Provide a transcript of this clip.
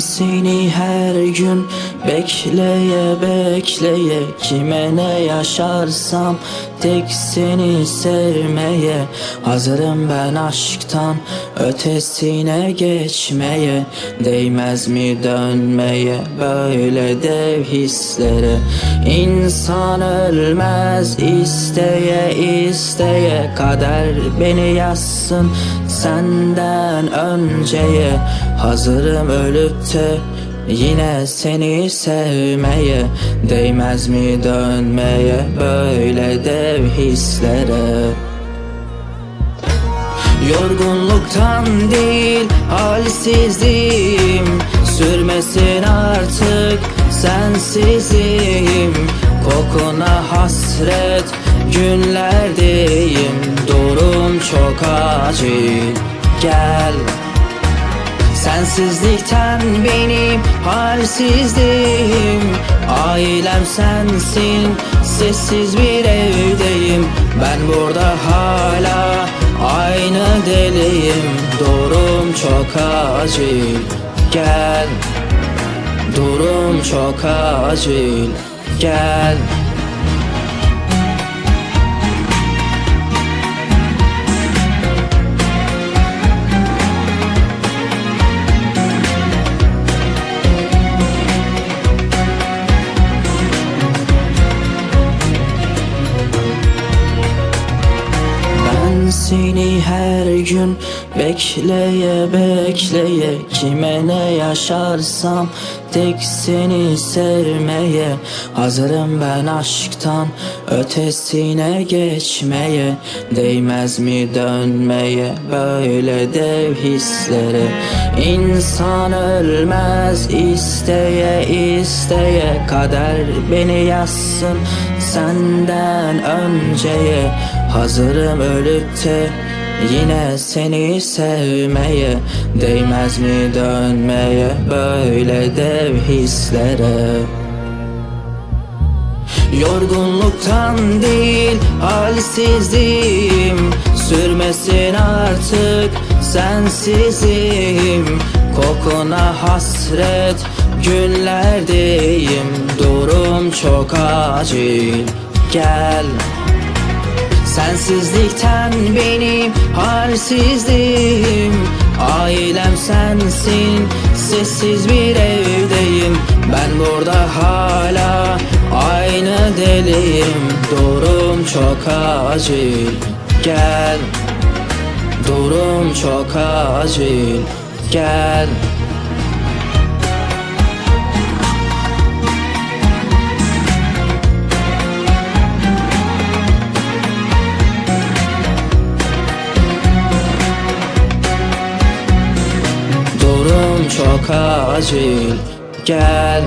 seni her gün bekleye bekleye. Kime ne yaşarsam tek seni sevmeye. Hazırım ben aşktan ötesine geçmeye. Değmez mi dönmeye böyle dev hislere? İnsan ölmez isteye isteye. Kader beni yazsın senden önceye Hazırım ölüp de Yine seni sevmeye Değmez mi dönmeye Böyle dev hislere? Yorgunluktan değil halsizliğim. Sürmesin artık sensizim Kokuna hasret günlerdeyim. Durum çok acil. Gel Sensizlikten benim halsizliğim. Ailem sensin Sessiz bir evdeyim. Ben burada hala Aynı deliyim. Durum çok acil. Gel. Durum çok acil. Gel seni her gün bekleye bekleye Kime ne yaşarsam tek seni sevmeye Hazırım ben aşktan ötesine geçmeye Değmez mi dönmeye böyle dev hislere? İnsan ölmez isteye isteye Kader beni yazsın senden önceye Hazırım ölüp de Yine seni sevmeye Değmez mi dönmeye Böyle dev hislere? Yorgunluktan değil halsizliğim. Sürmesin artık sensizim. Kokuna hasret günlerdeyim. Durum çok acil. Gel Sensizlikten benim halsizliğim Ailem sensin Sessiz bir evdeyim. Ben burada hala Aynı deliyim. Durum çok acil Gel. Durum çok acil Gel Çok acil. Gel